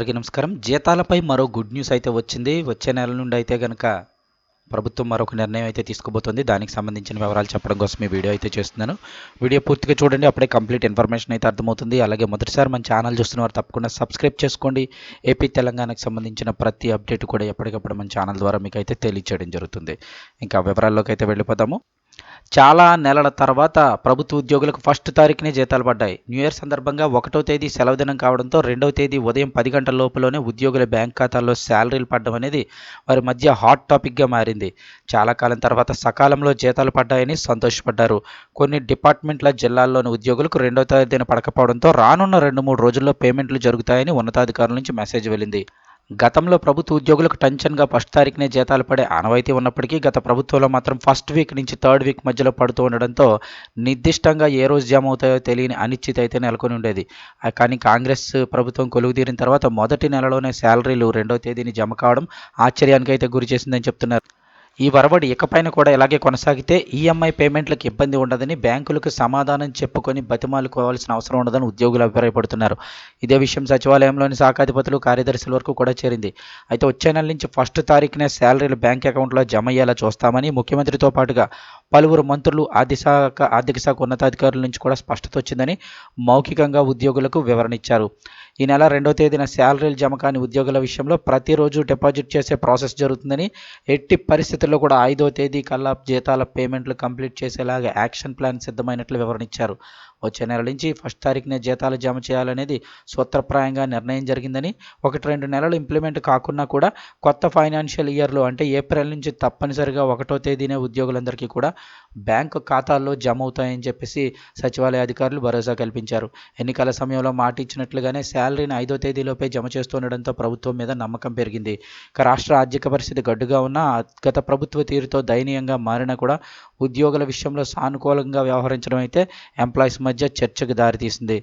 అందరికీ నమస్కారం. జీతాలపై మరో గుడ్ న్యూస్ అయితే వచ్చింది. వచ్చే నెల నుండి అయితే కనుక ప్రభుత్వం మరొక నిర్ణయం అయితే తీసుకోబోతుంది. దానికి సంబంధించిన వివరాలు చెప్పడం కోసం ఈ వీడియో అయితే చేస్తున్నాను. వీడియో పూర్తిగా చూడండి. అప్పుడే కంప్లీట్ ఇన్ఫర్మేషన్ అయితే అర్థమవుతుంది. అలాగే మొదటిసారి మన ఛానల్ చూస్తున్న వారు తప్పకుండా సబ్స్క్రైబ్ చేసుకోండి. ఏపీ తెలంగాణకు సంబంధించిన ప్రతి అప్డేట్ కూడా ఎప్పటికప్పుడు మన ఛానల్ ద్వారా మీకు అయితే తెలియచేయడం జరుగుతుంది. ఇంకా వివరాల్లోకి అయితే వెళ్ళిపోదాము. చాలా నెలల తర్వాత ప్రభుత్వ ఉద్యోగులకు ఫస్ట్ తారీఖునే జీతాలు పడ్డాయి. న్యూ ఇయర్ సందర్భంగా ఒకటో తేదీ సెలవు దినం కావడంతో రెండవ తేదీ ఉదయం పది గంటల లోపులోనే ఉద్యోగుల బ్యాంక్ ఖాతాల్లో శాలరీలు పడడం అనేది వారి మధ్య హాట్ టాపిక్గా మారింది. చాలా కాలం తర్వాత సకాలంలో జీతాలు పడ్డాయని సంతోషపడ్డారు. కొన్ని డిపార్ట్మెంట్ల జిల్లాల్లోని ఉద్యోగులకు రెండవ తేదీన పడకపోవడంతో రానున్న రెండు మూడు రోజుల్లో పేమెంట్లు జరుగుతాయని ఉన్నతాధికారుల నుంచి మెసేజ్ వెళ్ళింది. గతంలో ప్రభుత్వ ఉద్యోగులకు టెన్షన్గా ఫస్ట్ తారీఖునే జీతాలు పడే ఆనవాయితీ ఉన్నప్పటికీ గత ప్రభుత్వంలో మాత్రం ఫస్ట్ వీక్ నుంచి థర్డ్ వీక్ మధ్యలో పడుతూ ఉండడంతో నిర్దిష్టంగా ఏ రోజు జమ అవుతాయో తెలియని అనిశ్చిత అయితే నెలకొని ఉండేది. కానీ కాంగ్రెస్ ప్రభుత్వం కొలువుదీరిన తర్వాత మొదటి నెలలోనే శాలరీలు రెండవ తేదీని జమ కావడం ఆశ్చర్యానికి అయితే గురి చేసిందని చెప్తున్నారు. ఈ వరవడి ఇకపైన కూడా ఇలాగే కొనసాగితే ఈఎంఐ పేమెంట్లకు ఇబ్బంది ఉండదని బ్యాంకులకు సమాధానం చెప్పుకొని బతిమాలుకోవాల్సిన అవసరం ఉండదని ఉద్యోగులు అభిప్రాయపడుతున్నారు. ఇదే విషయం సచివాలయంలోని శాఖాధిపతులు కార్యదర్శుల వరకు కూడా చేరింది. అయితే వచ్చే నెల నుంచి ఫస్ట్ తారీఖునే శాలరీలు బ్యాంక్ అకౌంట్లో జమ అయ్యేలా చూస్తామని ముఖ్యమంత్రితో పాటుగా పలువురు మంత్రులు ఆర్థిక శాఖ ఆర్థిక శాఖ ఉన్నతాధికారుల నుంచి కూడా స్పష్టత వచ్చిందని మౌఖికంగా ఉద్యోగులకు వివరణ ఇచ్చారు. ఈ నెల రెండో తేదీన శాలరీలు జమ కాని ఉద్యోగుల విషయంలో ప్రతిరోజు డిపాజిట్ చేసే ప్రాసెస్ జరుగుతుందని ఎట్టి పరిస్థితుల్లో కూడా ఐదో తేదీ కల్లా జీతాల పేమెంట్లు కంప్లీట్ చేసేలాగా యాక్షన్ ప్లాన్ సిద్ధమైనట్లు వివరణ వచ్చే నెల నుంచి ఫస్ట్ తారీఖునే జీతాలు జమ చేయాలనేది సూత్రప్రాయంగా నిర్ణయం జరిగిందని ఒకటి రెండు నెలలు ఇంప్లిమెంట్ కాకున్నా కూడా కొత్త ఫైనాన్షియల్ ఇయర్లో అంటే ఏప్రిల్ నుంచి తప్పనిసరిగా ఒకటో తేదీనే ఉద్యోగులందరికీ కూడా బ్యాంకు ఖాతాల్లో జమ అవుతాయని చెప్పేసి సచివాలయ అధికారులు భరోసా కల్పించారు. ఎన్నికల సమయంలో మాట ఇచ్చినట్లుగానే శాలరీని ఐదో తేదీలోపే జమ చేస్తుండడంతో ప్రభుత్వం మీద నమ్మకం పెరిగింది. ఇక రాష్ట్ర ఆర్థిక పరిస్థితి గడ్డుగా ఉన్న గత ప్రభుత్వ తీరుతో దయనీయంగా మారినా కూడా ఉద్యోగుల విషయంలో సానుకూలంగా వ్యవహరించడం అయితే ఎంప్లాయీస్ మధ్య చర్చకు దారితీసింది.